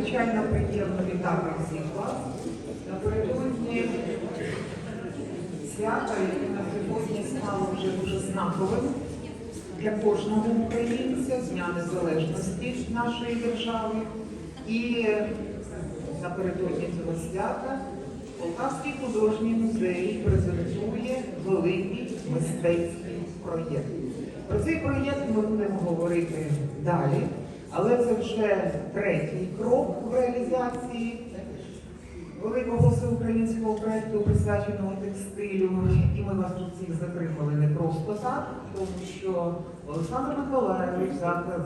надзвичайно приємно вітати всіх вас напередодні свята, яке на сьогодні стало вже дуже знаковим для кожного українця Дня Незалежності нашої держави. І напередодні цього свята Полтавський художній музей презентує великий мистецький проєкт. Про цей проєкт ми будемо говорити далі, але це вже третій крок в реалізації великого всеукраїнського проєкту, присвяченого текстилю. І ми вас тут всіх затримали не просто так, тому що Олександр Миколаївич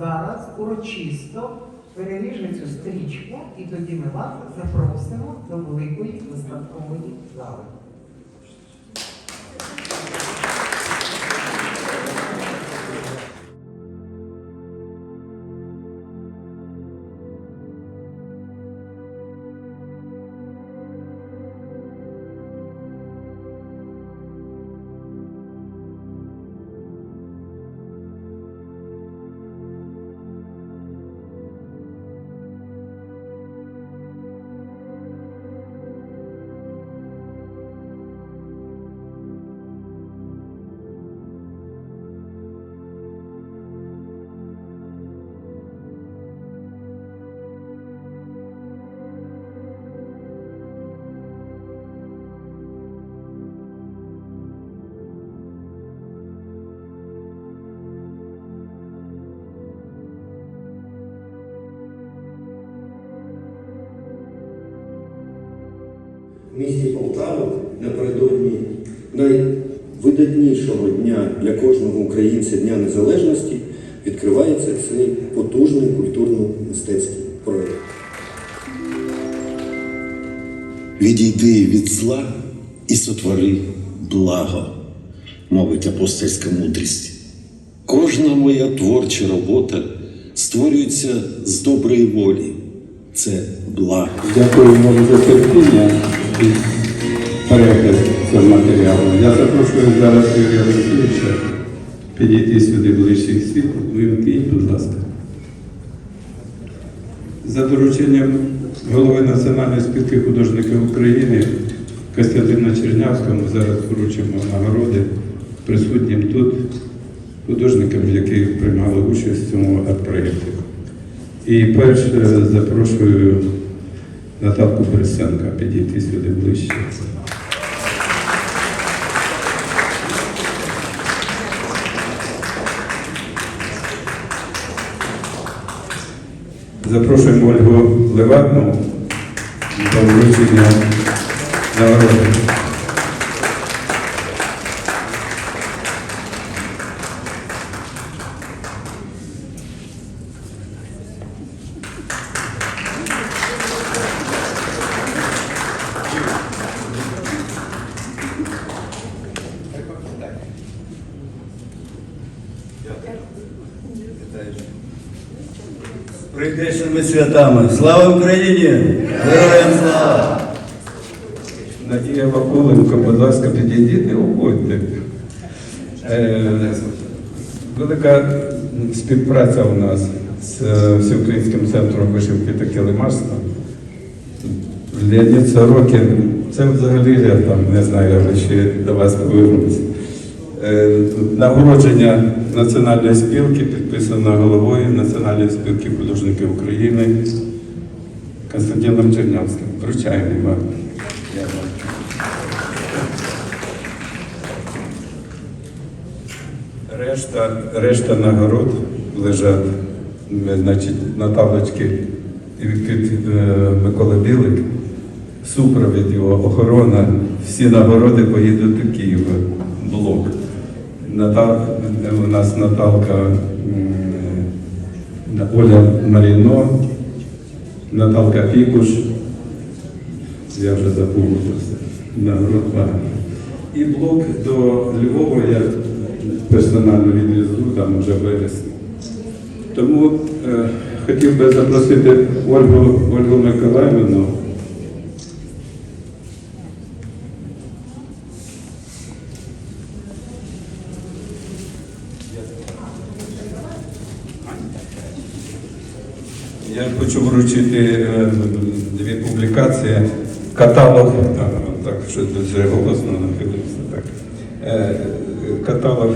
зараз урочисто переріже цю стрічку, і тоді ми вас запросимо до великої виставкової зали. В місті Полтава напередодні найвидатнішого дня для кожного українця Дня Незалежності відкривається цей потужний культурно-мистецький проєкт. Відійди від зла і сотвори благо, мовить апостольська мудрість. Кожна моя творча робота створюється з доброї волі. Це благо. Дякую вам за терпіння перегляд цього матеріалу. Я запрошую зараз Юрія Олексійовича підійти сюди ближче к світу. Вимкніть, будь ласка. За дорученням голови Національної спілки художників України Костянтина ми зараз вручимо нагороди присутнім тут художникам, які приймали участь в цьому арт-проєкті. І перше запрошую Наталку Борисенка підійти сюди ближче. Запрошуємо Ольгу Леватну до вручення нагороди. Слава Україні! Героям слава! Надія Вакуленко, будь ласка, підійдіть, не уходьте. Е, велика співпраця у нас з е, Всеукраїнським центром вишивки та килимарства. Леонід Сорокін, це взагалі я там не знаю, ще до вас повернусь. Е, Нагородження Національної спілки підписано головою Національної спілки художників України Константином Чернявським. Вручаємо вам. Решта, решта нагород лежать значить, на табличці від е, Миколи Білик. Супровід його, охорона, всі нагороди поїдуть до Києва. Блок. Ната- у нас Наталка Оля Маріно, Наталка Пікуш. Я вже забув на Нагород. І блок до Львова я персонально відвезу, там вже вересні. Тому е, хотів би запросити Ольгу, Ольгу Миколаївну. Я хочу вручити е, дві публікації. Каталог, так, що дуже голосно нахилився. Так. Е, Каталог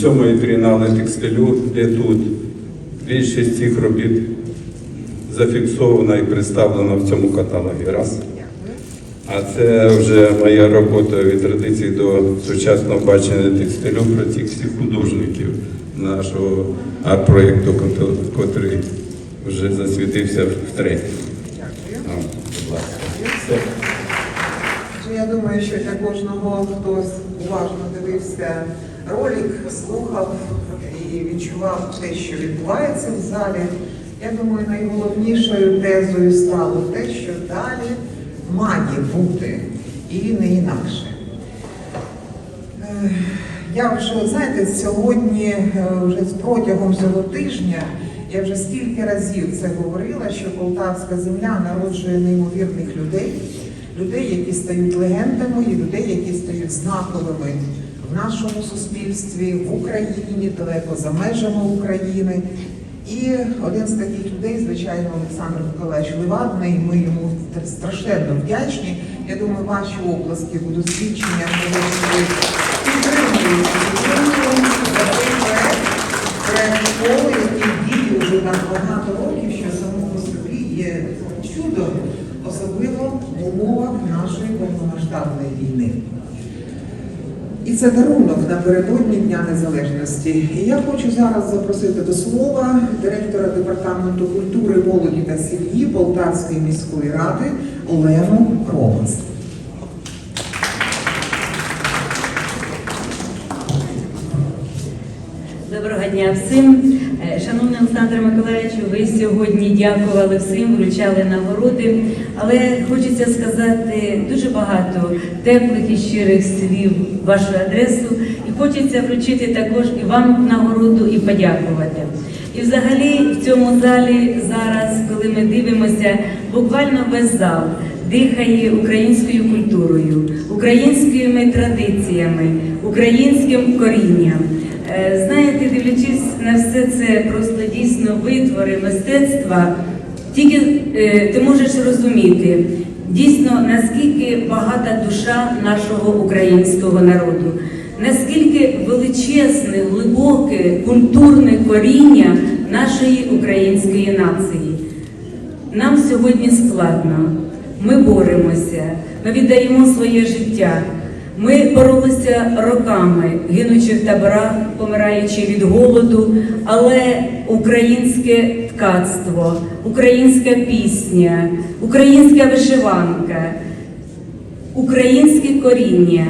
сьомої трієнали текстилю, де тут більшість цих робіт зафіксована і представлена в цьому каталогі. Раз. А це вже моя робота від традиції до сучасного бачення текстилю про цих всіх художників нашого арт-проєкту, котрий вже засвітився втретє. А, будь ласка. Все. Я думаю, що для кожного хтось уважно дивився ролик, слухав і відчував те, що відбувається в залі. Я думаю, найголовнішою тезою стало те, що далі має бути і не інакше. Е, Я вже, знаєте, сьогодні, е, вже з протягом цього тижня, я вже стільки разів це говорила, що полтавська земля народжує неймовірних людей, людей, які стають легендами, і людей, які стають знаковими в нашому суспільстві, в Україні, далеко за межами України. І один з таких людей, звичайно, Олександр Миколаївич Левадний. Ми йому страшенно вдячні. Я думаю, ваші оплески будуть свідченням того, що ви підтримуєте цей проект школи, так багато років, що само по собі є чудом, особливо в умовах нашої повномасштабної війни. І це дарунок напередодні Дня Незалежності. І я хочу зараз запросити до слова директора департаменту культури, молоді та сім'ї Полтавської міської ради Олену Ромас. Доброго дня всім. Е, Шановний Олександр Миколаївичу, ви сьогодні дякували всім, вручали нагороди, але хочеться сказати дуже багато теплих і щирих слів вашу адресу, і хочеться вручити також і вам нагороду і подякувати. І взагалі в цьому залі зараз, коли ми дивимося, буквально весь зал дихає українською культурою, українськими традиціями, українським корінням. Е, Знаєте, дивлячись на все це просто дійсно витвори мистецтва, тільки е, ти можеш розуміти дійсно наскільки багата душа нашого українського народу, наскільки величезне, глибоке культурне коріння нашої української нації. Нам сьогодні складно. Ми боремося, ми віддаємо своє життя. Ми боролися роками, гинучи в таборах, помираючи від голоду, але українське ткацтво, українська пісня, українська вишиванка, українське коріння,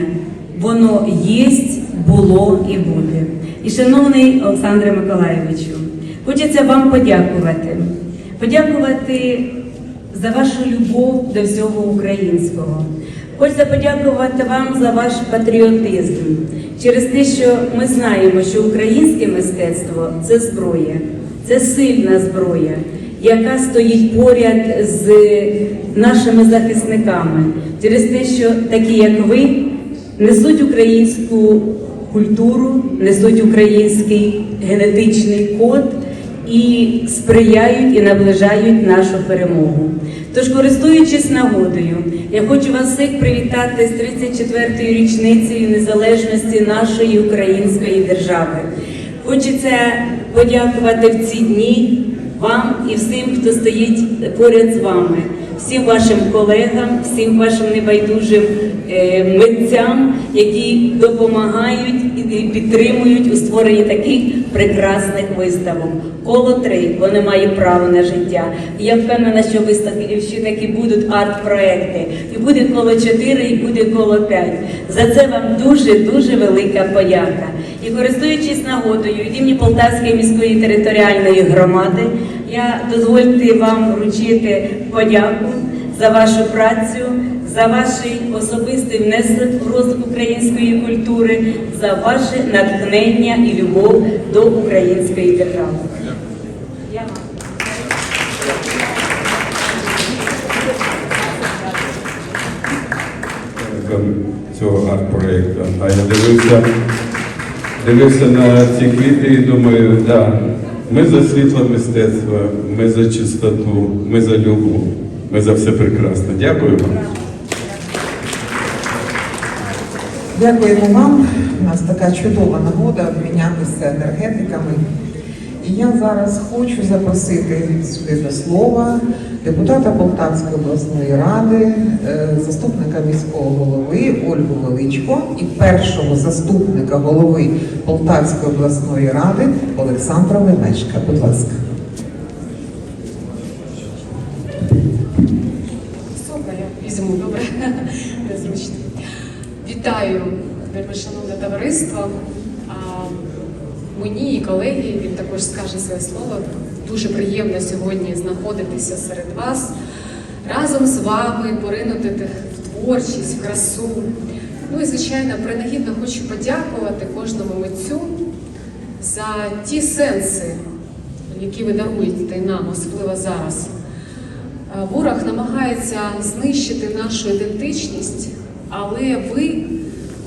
воно єсть, було і буде. І шановний Олександре Миколаєвичу, хочеться вам подякувати. Подякувати за вашу любов до всього українського. Хочеться подякувати вам за ваш патріотизм через те, що ми знаємо, що українське мистецтво це зброя, це сильна зброя, яка стоїть поряд з нашими захисниками, через те, що такі, як ви, несуть українську культуру, несуть український генетичний код і сприяють і наближають нашу перемогу. Тож, користуючись нагодою, я хочу вас всіх привітати з 34-ю річницею незалежності нашої української держави. Хочеться подякувати в ці дні вам і всім, хто стоїть поряд з вами, всім вашим колегам, всім вашим небайдужим е, митцям, які допомагають і підтримують у створенні таких прекрасних виставок. Коло три вони мають право на життя. І я впевнена, що виставки ще будуть арт-проекти. І буде коло чотири, і буде коло п'ять. За це вам дуже дуже велика подяка. І користуючись нагодою від імені Полтавської міської територіальної громади, я дозвольте вам вручити подяку за вашу працю, за ваш особистий внесок в розвиток української культури, за ваше натхнення і любов до української держави. Цього арт-проєкту. А я дивився, дивився на ці квіти і думаю, да, Ми за світло мистецтва, ми за чистоту, ми за любов, ми за все прекрасне. Дякую вам. Дякуємо вам. У нас така чудова нагода обмінятися енергетиками. І я зараз хочу запросити сюди до слова депутата Полтавської обласної ради, е, заступника міського голови Ольгу Величко і першого заступника голови Полтавської обласної ради Олександра Лемешка. Будь ласка. Я візьму, добре, незручно. Вітаю, шановне товариство. Мені і колеги, він також скаже своє слово. Дуже приємно сьогодні знаходитися серед вас, разом з вами поринути в творчість, в красу. Ну і, звичайно, принагідно хочу подякувати кожному митцю за ті сенси, які ви даруєте нам, особливо зараз. Ворог намагається знищити нашу ідентичність, але ви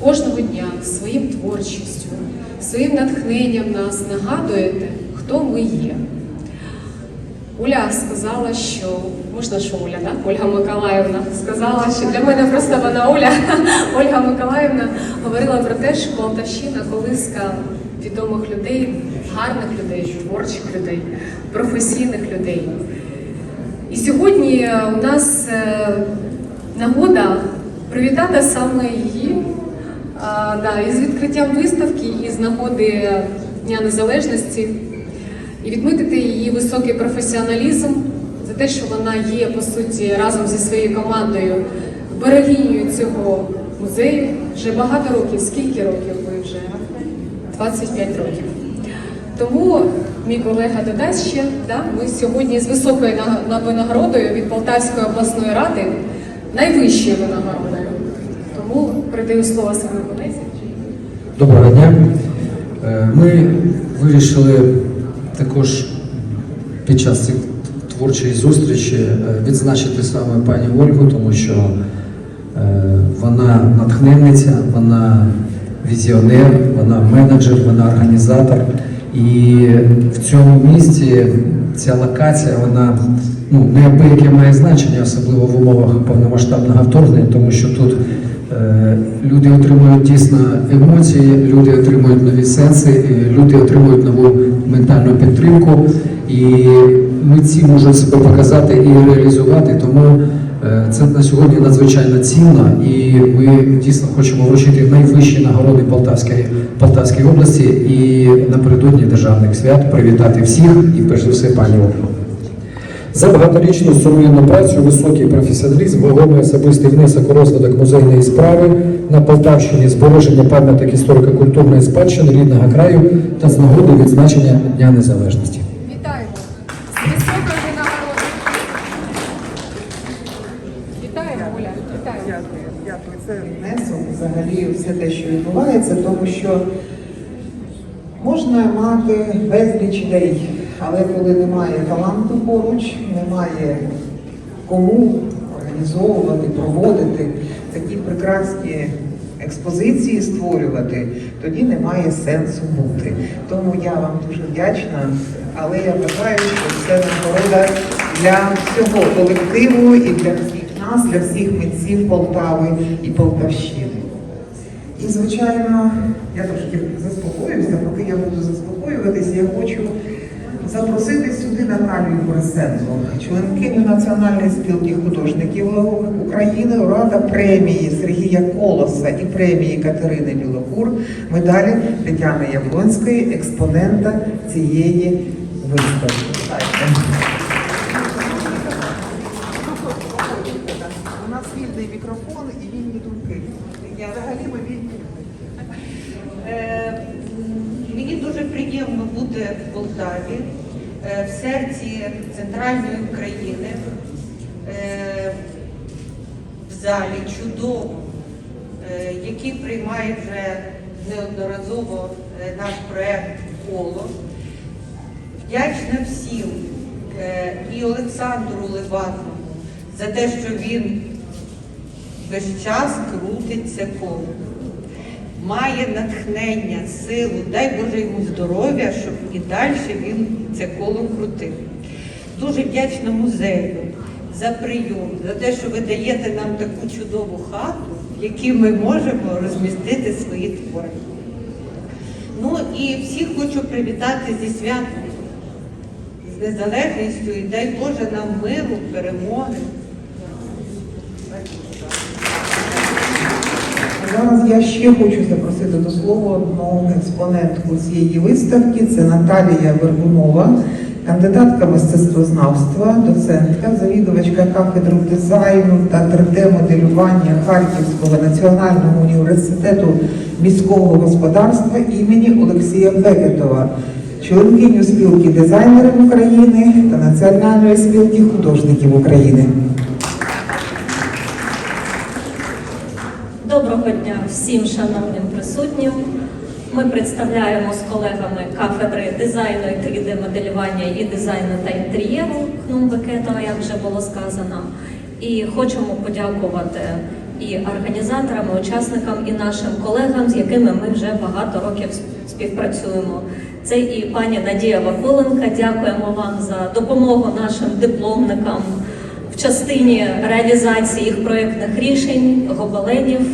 кожного дня своїм творчістю, своїм натхненням нас нагадуєте, хто ми є. Оля сказала, що можна що Оля, так? Ольга Миколаївна сказала, що для мене просто вона Оля. Ольга Миколаївна говорила про те, що Полтавщина колиска відомих людей, гарних людей, творчих людей, професійних людей. І сьогодні у нас е, нагода привітати саме її да, із відкриттям виставки і з нагоди Дня Незалежності, і відмітити її високий професіоналізм за те, що вона є по суті разом зі своєю командою берегинею цього музею вже багато років. Скільки років ви вже? 25 років. Тому мій колега додасть ще, да, ми сьогодні з високою на- на винагородою від Полтавської обласної ради, найвищою винагородою. Тому передаю слово своєму колезі. Доброго дня. Е, Ми вирішили також під час цих творчої зустрічі е, відзначити саме пані Ольгу, тому що е, вона натхненниця, вона візіонер, вона менеджер, вона організатор. І в цьому місті ця локація, вона ну, неабияке має значення, особливо в умовах повномасштабного вторгнення, тому що тут Люди отримують дійсно емоції, люди отримують нові сенси, люди отримують нову ментальну підтримку, і митці можуть себе показати і реалізувати. Тому е, це на сьогодні надзвичайно цінно, і ми дійсно хочемо вручити найвищі нагороди Полтавської, Полтавської області і напередодні державних свят привітати всіх і перш за все пані Ольгу. За багаторічну сумлінну працю, високий професіоналізм, вагомий особистий внесок у розвиток музейної справи на Полтавщині, збереження пам'яток історико-культурної спадщини рідного краю та з нагоди відзначення Дня Незалежності. Вітаємо з високою винагородою. Вітаємо, Оля, вітаємо. Дякую, дякую. Це внесок взагалі все те, що відбувається, тому що можна мати безліч ідей, але коли немає таланту поруч, немає кому організовувати, проводити такі прекрасні експозиції створювати, тоді немає сенсу бути. Тому я вам дуже вдячна, але я вважаю, що це нагорода для всього колективу і для всіх нас, для всіх митців Полтави і Полтавщини. І, звичайно, я трошки заспокоюся, поки я буду заспокоюватися, я хочу запросити сюди Наталію Борисенко, членкиню Національної спілки художників України, рада премії Сергія Колоса і премії Катерини Білокур, медалі Тетяни Яблонської, експонента цієї виставки. У нас вільний мікрофон і вільні думки. Я взагалі ми вільні. Е, Мені дуже приємно бути в Полтаві, е, в серці центральної України, е, в залі чудово, е, який приймає вже неодноразово е, наш проект коло. Вдячна всім е, і Олександру Леватному за те, що він весь час крутить це коло. Має натхнення, силу, дай Боже йому здоров'я, щоб і далі він це коло крутив. Дуже вдячна музею за прийом, за те, що ви даєте нам таку чудову хату, в якій ми можемо розмістити свої твори. Ну і всіх хочу привітати зі святом, з незалежністю і дай Боже нам миру, перемоги. Зараз я ще хочу запросити до слова одну експонентку цієї виставки. Це Наталія Вербунова, кандидатка мистецтвознавства, доцентка, завідувачка кафедру дизайну та 3D-моделювання Харківського національного університету міського господарства імені Олексія Бекетова, членкиню спілки дизайнерів України та Національної спілки художників України. Доброго дня всім шановним присутнім. Ми представляємо з колегами кафедри дизайну і 3D-моделювання і дизайну та інтер'єру Кнумбекетова, як вже було сказано. І хочемо подякувати і організаторам, і учасникам, і нашим колегам, з якими ми вже багато років співпрацюємо. Це і пані Надія Вакуленка. Дякуємо вам за допомогу нашим дипломникам частині реалізації їх проєктних рішень, гобеленів. е,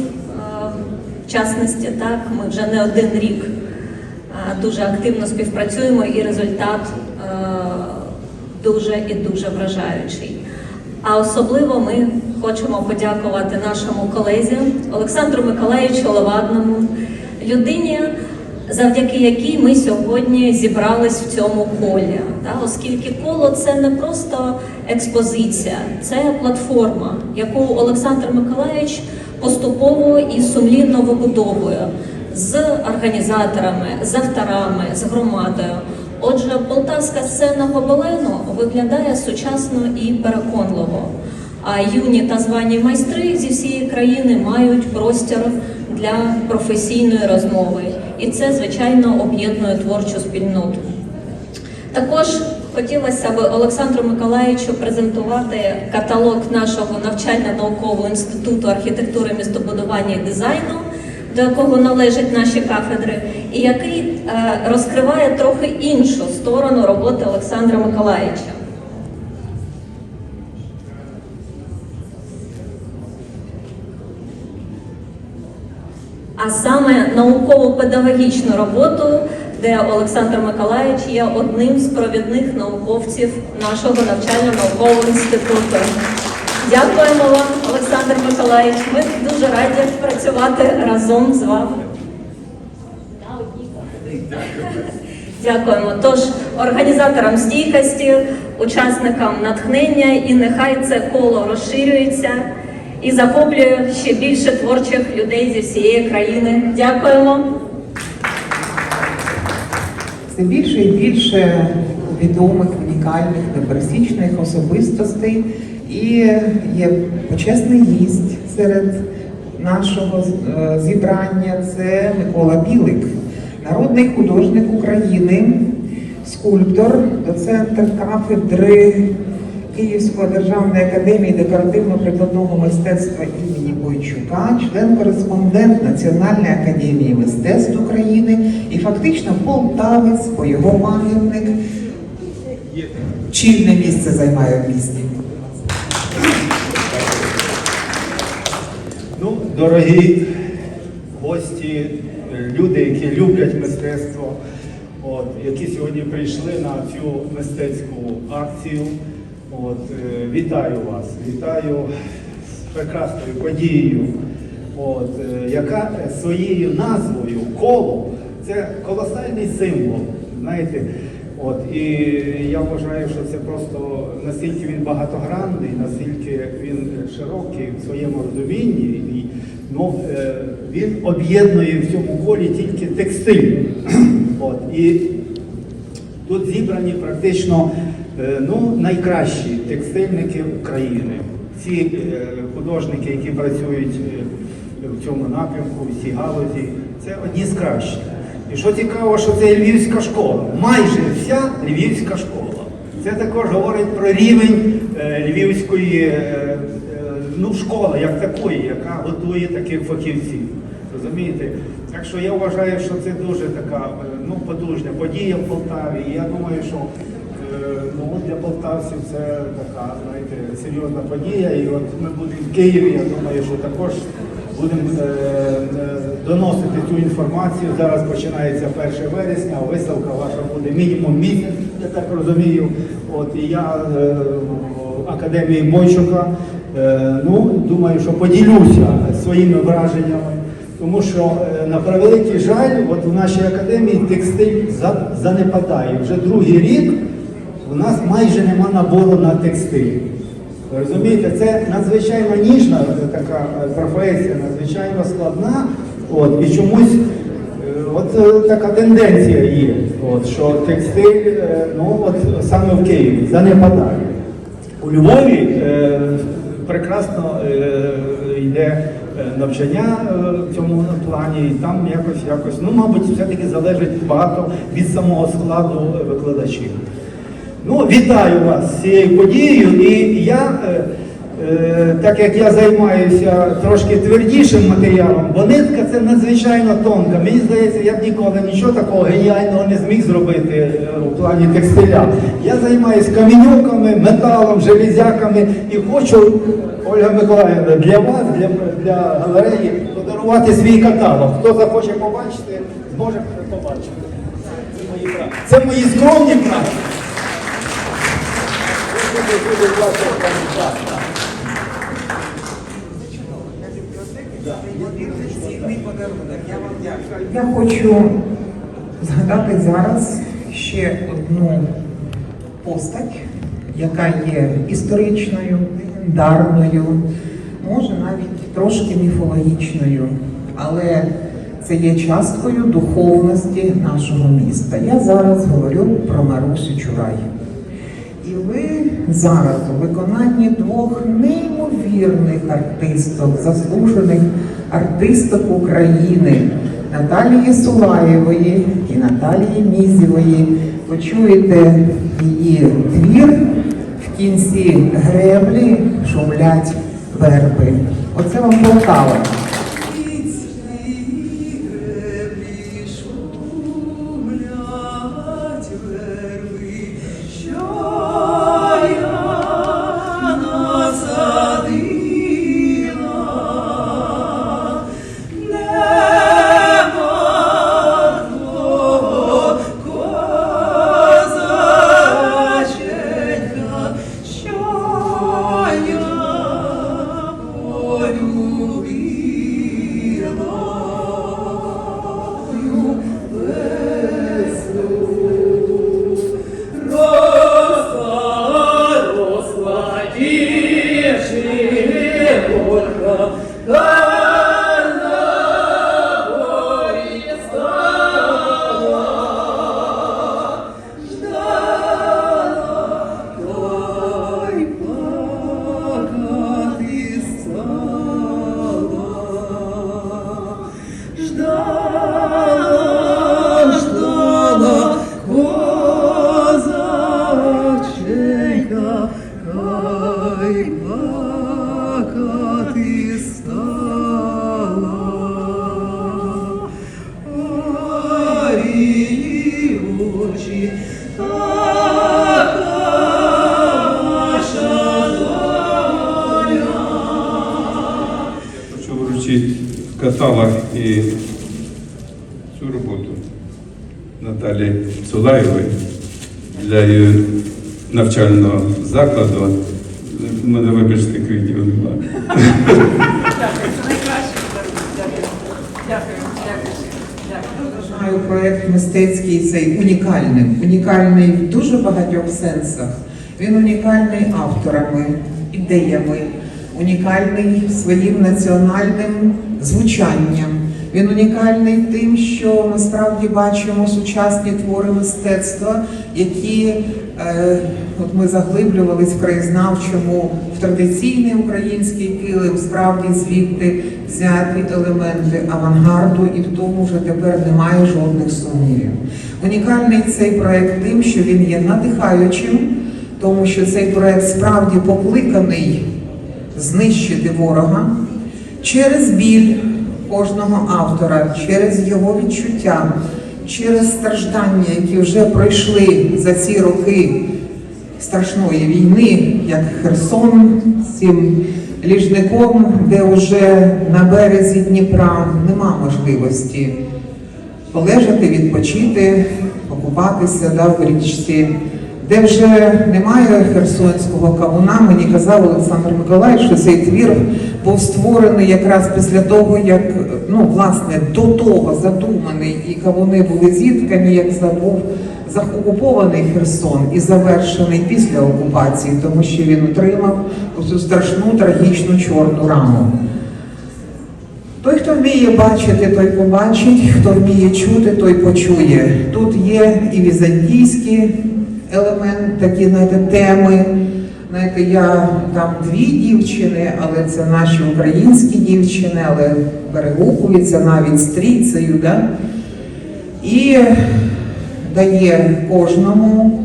В частності, так, ми вже не один рік е, дуже активно співпрацюємо, і результат е, дуже і дуже вражаючий. А особливо ми хочемо подякувати нашому колезі Олександру Миколаївичу Левадному, людині, завдяки якій ми сьогодні зібрались в цьому колі. Та, оскільки коло це не просто експозиція, це платформа, яку Олександр Миколаївич поступово і сумлінно вибудовує з організаторами, з авторами, з громадою. Отже, полтавська сцена гобелену виглядає сучасно і переконливо. А юні та звані майстри зі всієї країни мають простір для професійної розмови, і це звичайно об'єднує творчу спільноту. Також хотілося б Олександру Миколаївичу презентувати каталог нашого навчально-наукового інституту архітектури, містобудування і дизайну, до якого належать наші кафедри, і який е, розкриває трохи іншу сторону роботи Олександра Миколаївича. А саме науково-педагогічну роботу, де Олександр Миколаївич є одним з провідних науковців нашого навчально-наукового інституту. Дякуємо вам, Олександр Миколаївич. Ми дуже раді працювати разом з вами. Дякуємо. Тож організаторам стійкості, учасникам натхнення, і нехай це коло розширюється і захоплює ще більше творчих людей зі всієї країни. Дякуємо. Все більше і більше відомих, унікальних, непересічних особистостей. І є почесний гість серед нашого е, зібрання. Це Микола Білик, народний художник України, скульптор, доцент кафедри Київської державної академії декоративно-прикладного мистецтва імені Бойчука, член-кореспондент Національної академії мистецтв України і фактично полтавець, бо його пам'ятник чільне місце займає в місті. Ну, дорогі гості, люди, які люблять мистецтво, от, які сьогодні прийшли на цю мистецьку акцію. От, е, вітаю вас, вітаю з прекрасною подією, от, е, яка своєю назвою коло це колосальний символ. Знаєте, От, і я вважаю, що це просто настільки він багатогранний, настільки він широкий в своєму розумінні, і ну, е, він об'єднує в цьому колі тільки текстиль. От, і тут зібрані практично е, ну, найкращі текстильники України. Ці е, художники, які працюють е, в цьому напрямку, в цій галузі, це одні з кращих. І що цікаво, що це львівська школа. Майже вся львівська школа. Це також говорить про рівень львівської ну, школи, як такої, яка готує таких фахівців. Розумієте? Так що я вважаю, що це дуже така ну, потужна подія в Полтаві. І я думаю, що е, ну, для полтавців це така, знаєте, серйозна подія. І от ми будемо в Києві, я думаю, що також будемо е, е, доносити цю інформацію. Зараз починається 1 вересня, а виставка ваша буде мінімум місяць, я так розумію. От і я академії Бойчука. Ну, думаю, що поділюся своїми враженнями, тому що е, на превеликий жаль, от в нашій академії текстиль занепадає. Вже другий рік у нас майже нема набору на текстиль. Розумієте, це надзвичайно ніжна е, така е, професія, надзвичайно складна. От, і чомусь от така тенденція є, от, що текстиль ну, от, саме в Києві занепадає. У Львові е, прекрасно е, йде навчання е, в цьому плані, і там якось, якось, ну, мабуть, все-таки залежить багато від самого складу е, викладачів. Ну, вітаю вас з цією подією, і я, е, е, так як я займаюся трошки твердішим матеріалом, бо нитка це надзвичайно тонка. Мені здається, я б ніколи нічого такого геніального не зміг зробити е, у плані текстиля. Я займаюся камінюками, металом, железяками і хочу, Ольга Миколаївна, для вас, для, для галереї, подарувати свій каталог. Хто захоче побачити, зможе побачити. Це мої. Скромні права. Я хочу згадати зараз ще одну постать, яка є історичною, легендарною, може навіть трошки міфологічною, але це є часткою духовності нашого міста. Я зараз говорю про Марусю Чурай. І ви зараз у виконанні двох неймовірних артисток, заслужених артисток України Наталії Сулаєвої і Наталії Мізєвої. Почуєте її твір в кінці греблі шумлять верби. Оце вам Полтава. Навчального закладу. У мене, вибачте, квітів немає. Вважаю проєкт мистецький цей унікальним. Унікальний в дуже багатьох сенсах. Він унікальний авторами, ідеями, унікальний своїм національним звучанням. Він унікальний тим, що ми справді бачимо сучасні твори мистецтва, які е, от ми заглиблювались в краєзнавчому в традиційний український килим, справді звідти взяти елементи авангарду, і в тому вже тепер немає жодних сумнівів. Унікальний цей проект тим, що він є надихаючим, тому що цей проект справді покликаний знищити ворога через біль, кожного автора через його відчуття, через страждання, які вже пройшли за ці роки страшної війни, як Херсон, цим ліжником, де вже на березі Дніпра нема можливості полежати, відпочити, окупатися да, в річці, де вже немає херсонського кавуна. Мені казав Олександр Миколаївич, що цей твір був створений якраз після того, як ну, власне до того задуманий, і кавуни були зіткані, як забув заокупований Херсон і завершений після окупації, тому що він отримав цю страшну трагічну чорну раму. Той, хто вміє бачити, той побачить, хто вміє чути, той почує. Тут є і візантійські елементи, такі знаєте, теми. Знаєте, я там дві дівчини, але це наші українські дівчини, але перегукуються навіть стрійцею, да? і дає кожному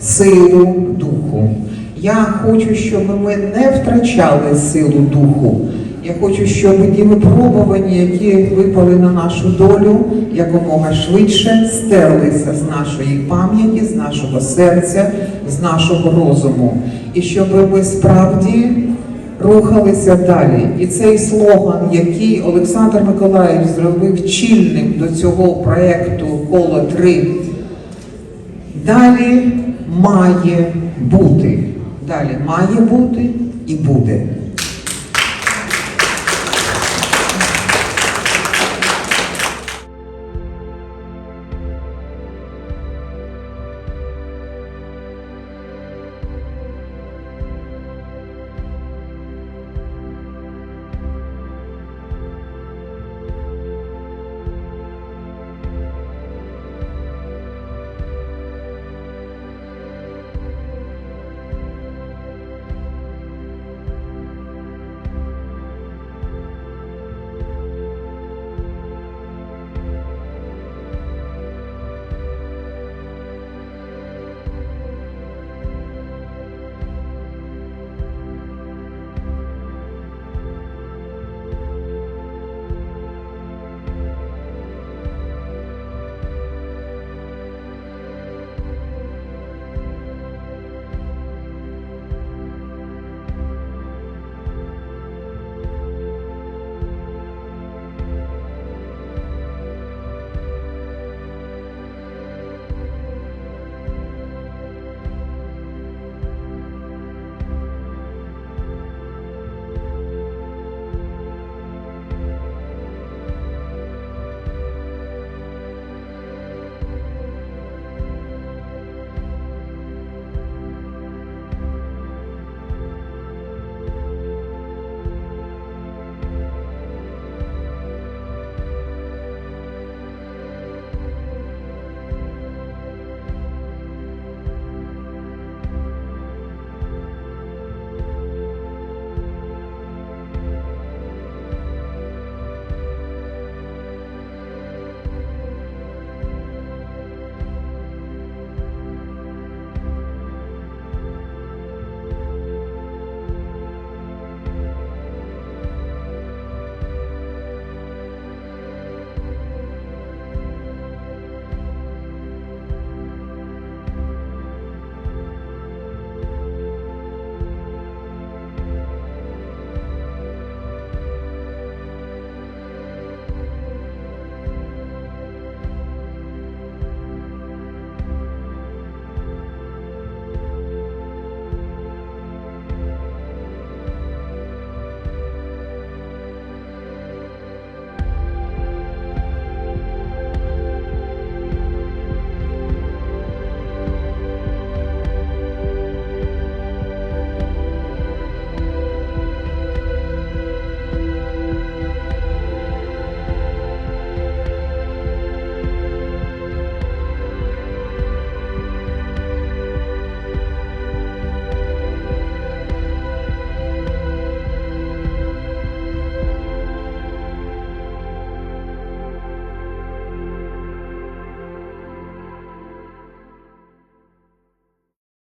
силу духу. Я хочу, щоб ми не втрачали силу духу. Я хочу, щоб ті випробування, які випали на нашу долю, якомога швидше стерлися з нашої пам'яті, з нашого серця, з нашого розуму. І щоб ми справді рухалися далі. І цей слоган, який Олександр Миколаївич зробив чільним до цього проєкту коло 3 Далі має бути. Далі має бути і буде.